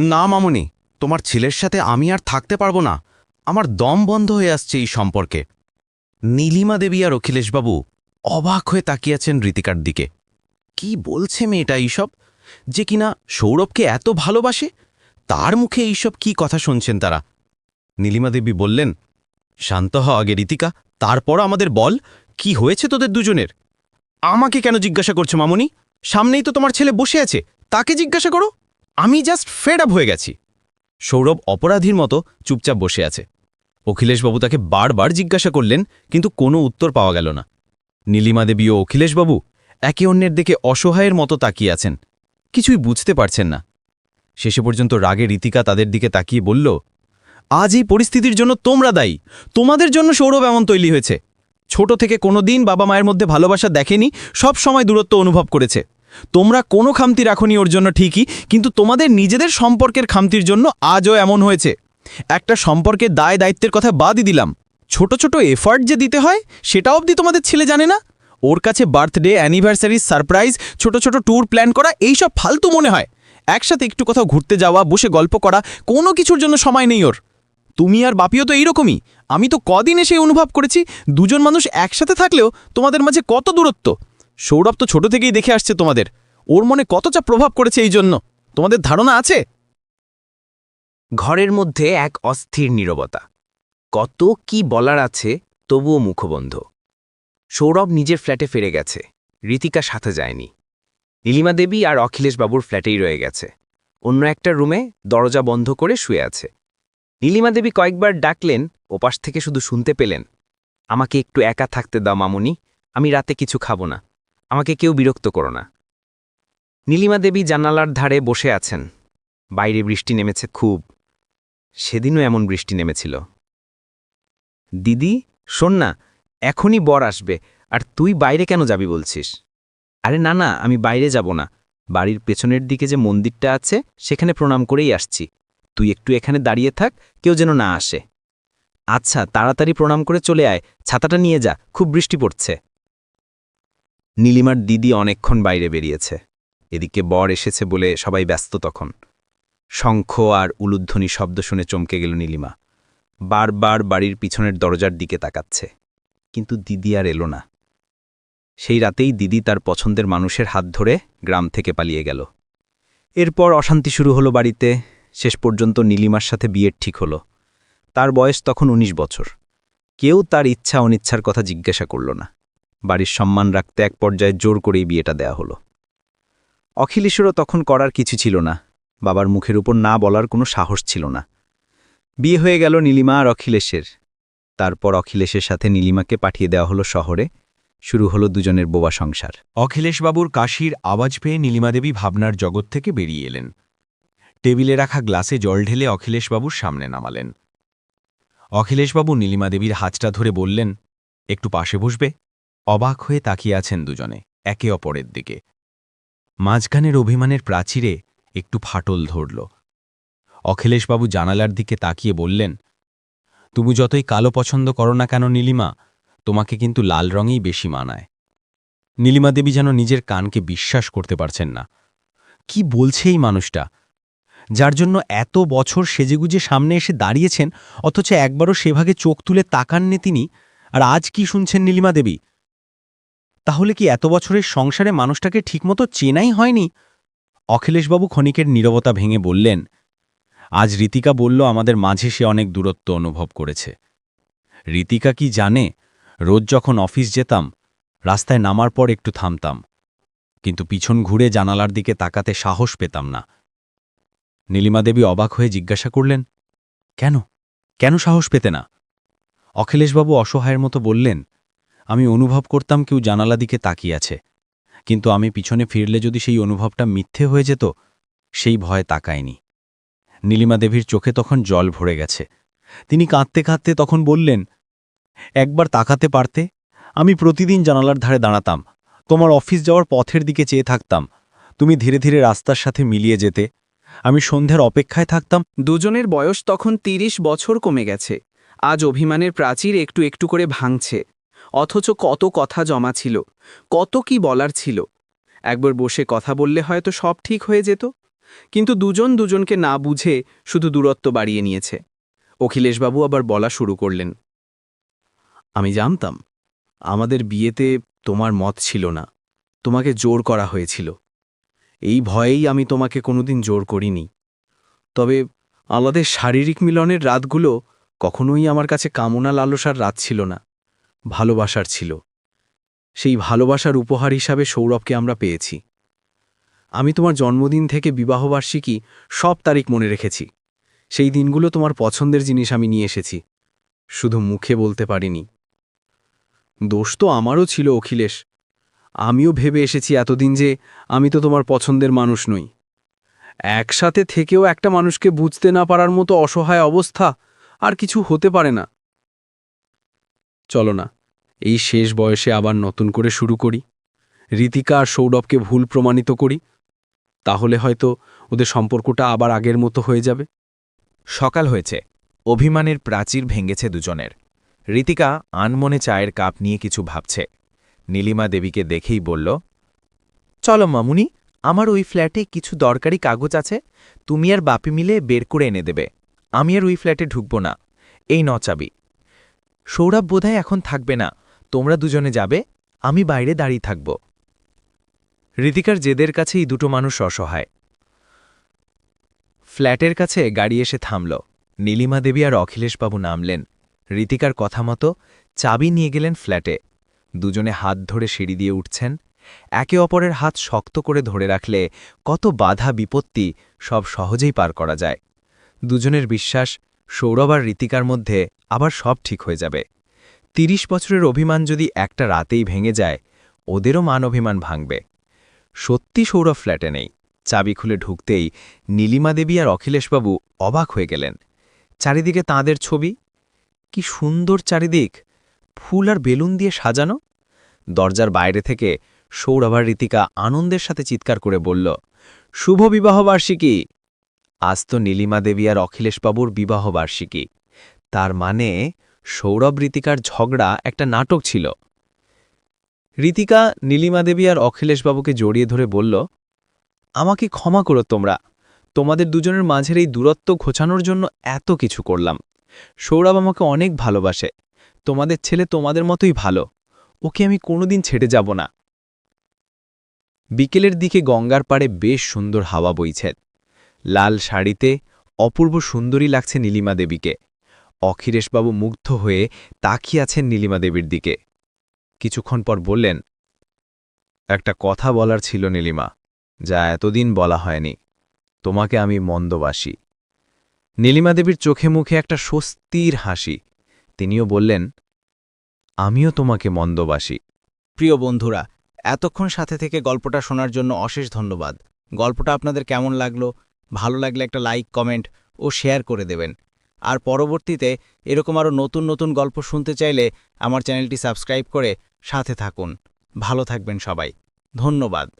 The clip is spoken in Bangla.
না, মামুনি। তোমার ছেলের সাথে আমি আর থাকতে পারব না। আমার দম বন্ধ হয়ে আসছে এই সম্পর্কে। নীলিমা দেবী আর অখিলেশবাবু অবাক হয়ে তাকিয়েছেন রীতিকার দিকে। কি বলছে মেয়েটা এইসব? যে কিনা সৌরভকে এত ভালোবাসে? তার মুখে এইসব কি কথা শুনছেন তারা? নীলিমা দেবী বললেন, শান্ত হ আগে রীতিকা, তারপর আমাদের বল। কি হয়েছে তোদের দুজনের? আমাকে কেন জিজ্ঞাসা করছ, মামনি? সামনেই তো তোমার ছেলে বসে আছে। তাকে জিজ্ঞাসা করো। আমি জাস্ট ফেড আপ হয়ে গেছি। সৌরভ অপরাধীর মতো চুপচাপ বসে আছে। অখিলেশবাবু তাকে বারবার জিজ্ঞাসা করলেন, কিন্তু কোনো উত্তর পাওয়া গেল না। নীলিমা দেবী ও অখিলেশবাবু একে অন্যের দিকে অসহায়ের মতো তাকিয়ে আছেন। কিছুই বুঝতে পারছেন না। শেষে পর্যন্ত রাগে রীতিকা তাদের দিকে তাকিয়ে বলল, আজ এই পরিস্থিতির জন্য তোমরা দায়ী। তোমাদের জন্য সৌরভ এমন তৈরি হয়েছে। ছোট থেকে কোনো দিন বাবা মায়ের মধ্যে ভালোবাসা দেখেনি, সব সময় দূরত্ব অনুভব করেছে। তোমরা কোনো খামতি রাখনি ওর জন্য ঠিকই, কিন্তু তোমাদের নিজেদের সম্পর্কের খামতির জন্য আজও এমন হয়েছে। একটা সম্পর্কে দায় দায়িত্বের কথা বাদই দিলাম। ছোট ছোট এফার্ট যে দিতে হয় সেটা অবধি তোমাদের ছেলে জানে না। ওর কাছে বার্থডে অ্যানিভার্সারি সারপ্রাইজ ছোট ছোট ট্যুর প্ল্যান করা, এইসব ফালতু মনে হয়। একসাথে একটু কোথাও ঘুরতে যাওয়া, বসে গল্প করা, কোনো কিছুর জন্য সময় নেই ওর। তুমি আর বাপিও তো এইরকমই। আমি তো কদিন এসে অনুভব করেছি, দুজন মানুষ একসাথে থাকলেও তোমাদের মাঝে কত দূরত্ব। সৌরভ তো ছোট থেকেই দেখে আসছে তোমাদের। ওর মনে কতটা প্রভাব করেছে এই জন্য? তোমাদের ধারণা আছে? ঘরের মধ্যে এক অস্থির নীরবতা। কত কি বলার আছে, তবুও মুখবন্ধ। সৌরভ নিজের ফ্ল্যাটে ফিরে গেছে। রীতিকা সাথে যায়নি। নীলিমা দেবী আর অখিলেশবাবুর ফ্ল্যাটেই রয়ে গেছে। অন্য একটা রুমে দরজা বন্ধ করে শুয়ে আছে। নীলিমা দেবী কয়েকবার ডাকলেন, ওপাশ থেকে শুধু শুনতে পেলেন। আমাকে একটু একা থাকতে দাও মামুনি, আমি রাতে কিছু খাব না। আমাকে কেউ বিরক্ত করো না। নীলিমা দেবী জানালার ধারে বসে আছেন। বাইরে বৃষ্টি নেমেছে খুব। সেদিনও এমন বৃষ্টি নেমেছিল। দিদি, শোন না, এখনই বর আসবে, আর তুই বাইরে কেন যাবি বলছিস? আরে না না, আমি বাইরে যাব না। বাড়ির পেছনের দিকে যে মন্দিরটা আছে, সেখানে প্রণাম করেই আসছি। তুই একটু এখানে দাঁড়িয়ে থাক, কেউ যেন না আসে। আচ্ছা তাড়াতাড়ি প্রণাম করে চলে আয়। ছাতাটা নিয়ে যা, খুব বৃষ্টি পড়ছে। নীলিমার দিদি অনেকক্ষণ বাইরে বেরিয়েছে। এদিকে বর এসেছে বলে সবাই ব্যস্ত তখন। শঙ্খ আর উলুধ্বনি শব্দ শুনে চমকে গেল নীলিমা। বারবার বাড়ির পিছনের দরজার দিকে তাকাচ্ছে। কিন্তু দিদি আর এলো না। সেই রাতেই দিদি তার পছন্দের মানুষের হাত ধরে গ্রাম থেকে পালিয়ে গেল। এরপর অশান্তি শুরু হলো বাড়িতে। শেষ পর্যন্ত নীলিমার সাথে বিয়ের ঠিক হলো। তার বয়স তখন ১৯ বছর। কেউ তার ইচ্ছা অনিচ্ছার কথা জিজ্ঞাসা করল না। বাড়ির সম্মান রাখতে এক পর্যায়ে জোর করেই বিয়েটা দেয়া হলো। অখিলেশ্বরও তখন করার কিছু ছিল না, বাবার মুখের উপর না বলার কোনো সাহস ছিল না। বিয়ে হয়ে গেল নীলিমা আর অখিলেশের। তারপর অখিলেশের সাথে নীলিমাকে পাঠিয়ে দেওয়া হলো শহরে। শুরু হলো দুজনের বোবা সংসার। অখিলেশবাবুর কাশির আওয়াজ পেয়ে নীলিমাদেবী ভাবনার জগৎ থেকে বেরিয়ে এলেন। টেবিলে রাখা গ্লাসে জল ঢেলে অখিলেশবাবুর সামনে নামালেন। অখিলেশবাবু নীলিমাদেবীর হাতটা ধরে বললেন, একটু পাশে বসবে? অবাক হয়ে তাকিয়ে আছেন দুজনে, একে অপরের দিকে। মাঝখানের অভিমানের প্রাচীরে একটু ফাটল ধরল। অখিলেশবাবু জানালার দিকে তাকিয়ে বললেন, তুমি যতই কালো পছন্দ করো না কেন নীলিমা, তোমাকে কিন্তু লাল রঙেই বেশি মানায়। নীলিমা দেবী যেন নিজের কানকে বিশ্বাস করতে পারছেন না। কি বলছে এই মানুষটা? যার জন্য এত বছর সেজেগুজে সামনে এসে দাঁড়িয়েছেন, অথচ একবারও সেভাগে চোখ তুলে তাকাননি তিনি, আর আজ কি শুনছেন নীলিমা দেবী? তাহলে কি এত বছরের সংসারে মানুষটাকে ঠিকমতো চেনাই হয়নি? অখিলেশবাবু ক্ষণিকের নীরবতা ভেঙে বললেন, আজ রীতিকা বলল, আমাদের মাঝে সে অনেক দূরত্ব অনুভব করেছে। রীতিকা কি জানে, রোজ যখন অফিস যেতাম, রাস্তায় নামার পর একটু থামতাম, কিন্তু পিছন ঘুরে জানালার দিকে তাকাতে সাহস পেতাম না। নীলিমা দেবী অবাক হয়ে জিজ্ঞাসা করলেন, কেন? কেন সাহস পেতে না? অখিলেশবাবু অসহায়ের মতো বললেন আমি অনুভব করতাম কেউ জানালা দিকে তাকিয়ে আছে। কিন্তু আমি পিছনে ফিরলে যদি সেই অনুভবটা মিথ্যে হয়ে যেত, সেই ভয়ে তাকায়নি। নীলিমা দেবীর চোখে তখন জল ভরে গেছে। তিনি কাঁদতে কাঁদতে তখন বললেন, একবার তাকাতে পারতে? আমি প্রতিদিন জানালার ধারে দাঁড়াতাম। তোমার অফিস যাওয়ার পথের দিকে চেয়ে থাকতাম। তুমি ধীরে ধীরে রাস্তার সাথে মিলিয়ে যেতে। আমি সন্ধ্যার অপেক্ষায় থাকতাম। দুজনের বয়স তখন ৩০ বছর কমে গেছে। আজ অভিমানের প্রাচীর একটু একটু করে ভাঙছে। অথচ কত কথা জমা ছিল, কত কি বলার ছিল। একবার বসে কথা বললে হয়তো সব ঠিক হয়ে যেত, কিন্তু দুজন দুজনকে না বুঝে শুধু দূরত্ব বাড়িয়ে নিয়েছে। অখিলেশবাবু আবার বলা শুরু করলেন, আমি জানতাম, আমাদের বিয়েতে তোমার মত ছিল না, তোমাকে জোর করা হয়েছিল। এই ভয়েই আমি তোমাকে কোনোদিন জোর করিনি। তবে আমাদের শারীরিক মিলনের রাতগুলো কখনোই আমার কাছে কামনা লালসার রাত ছিল না। ভালোবাসার ছিল। সেই ভালোবাসার উপহার হিসাবে সৌরভকে আমরা পেয়েছি। আমি তোমার জন্মদিন থেকে বিবাহবার্ষিকী সব তারিখ মনে রেখেছি। সেই দিনগুলো তোমার পছন্দের জিনিস আমি নিয়ে এসেছি। শুধু মুখে বলতে পারিনি। দোষ তো আমারও ছিল, অখিলেশ। আমিও ভেবে এসেছি এতদিন যে আমি তো তোমার পছন্দের মানুষ নই। একসাথে থেকেও একটা মানুষকে বুঝতে না পারার মতো অসহায় অবস্থা আর কিছু হতে পারে না। চলো না, এই শেষ বয়সে আবার নতুন করে শুরু করি। রীতিকা আর সৌরভকে ভুল প্রমাণিত করি, তাহলে হয়তো ওদের সম্পর্কটা আবার আগের মতো হয়ে যাবে। সকাল হয়েছে, অভিমানের প্রাচীর ভেঙেছে দুজনের। রীতিকা আনমনে চায়ের কাপ নিয়ে কিছু ভাবছে। নীলিমা দেবীকে দেখেই বলল, চলো মামুনি, আমার ওই ফ্ল্যাটে কিছু দরকারি কাগজ আছে, তুমি আর বাপি মিলে বের করে এনে দেবে। আমি আর ওই ফ্ল্যাটে ঢুকব না। এই নচাবি সৌরভ বোধহয় এখন থাকবে না। তোমরা দুজনে যাবে, আমি বাইরে দাঁড়িয়ে থাকব। ঋতিকার জেদের কাছেই দুটো মানুষ অসহায়। ফ্ল্যাটের কাছে গাড়ি এসে থামল। নীলিমা দেবী আর অখিলেশবাবু নামলেন। ঋতিকার কথা মতো চাবি নিয়ে গেলেন ফ্ল্যাটে। দুজনে হাত ধরে সিঁড়ি দিয়ে উঠছেন। একে অপরের হাত শক্ত করে ধরে রাখলে কত বাধা বিপত্তি সব সহজেই পার করা যায়। দুজনের বিশ্বাস সৌরভ আর রীতিকার মধ্যে আবার সব ঠিক হয়ে যাবে। তিরিশ বছরের অভিমান যদি একটা রাতেই ভেঙে যায়, ওদেরও মান অভিমান ভাঙবে। সত্যি সৌরভ ফ্ল্যাটে নেই। চাবি খুলে ঢুকতেই নীলিমা দেবী আর অখিলেশবাবু অবাক হয়ে গেলেন। চারিদিকে তাঁদের ছবি? কি সুন্দর চারিদিক! ফুল আর বেলুন দিয়ে সাজানো? দরজার বাইরে থেকে সৌরভ আর রীতিকা আনন্দের সাথে চিৎকার করে বলল, শুভ বিবাহবার্ষিকী! আজ তো নীলিমা দেবী আর অখিলেশবাবুর বিবাহবার্ষিকী। তার মানে সৌরভ রীতিকার ঝগড়া একটা নাটক ছিল। রীতিকা, নীলিমা দেবী আর অখিলেশবাবুকে জড়িয়ে ধরে বলল, আমাকে ক্ষমা করো তোমরা। তোমাদের দুজনের মাঝের এই দূরত্ব ঘোচানোর জন্য এত কিছু করলাম। সৌরভ আমাকে অনেক ভালোবাসে। তোমাদের ছেলে তোমাদের মতোই ভালো। ওকে আমি কোনোদিন ছেড়ে যাব না। বিকেলের দিকে গঙ্গার পাড়ে বেশ সুন্দর হাওয়া বইছে। লাল শাড়িতে অপূর্ব সুন্দরী লাগছে নীলিমা দেবীকে। অখিরেশবাবু মুগ্ধ হয়ে তাকিয়ে আছেন নীলিমা দেবীর দিকে। কিছুক্ষণ পর বললেন, একটা কথা বলার ছিল নীলিমা, যা এতদিন বলা হয়নি। তোমাকে আমি মন্দবাসী। নীলিমা দেবীর চোখে মুখে একটা স্বস্তির হাসি। তিনিও বললেন, আমিও তোমাকে মন্দবাসী। প্রিয় বন্ধুরা, এতক্ষণ সাথে থেকে গল্পটা শোনার জন্য অশেষ ধন্যবাদ। গল্পটা আপনাদের কেমন লাগল ভালো লাগলে একটা লাইক, কমেন্ট ও শেয়ার করে দেবেন। আর পরবর্তীতে এরকম আরও নতুন নতুন গল্প শুনতে চাইলে আমার চ্যানেলটি সাবস্ক্রাইব করে সাথে থাকুন। ভালো থাকবেন সবাই। ধন্যবাদ।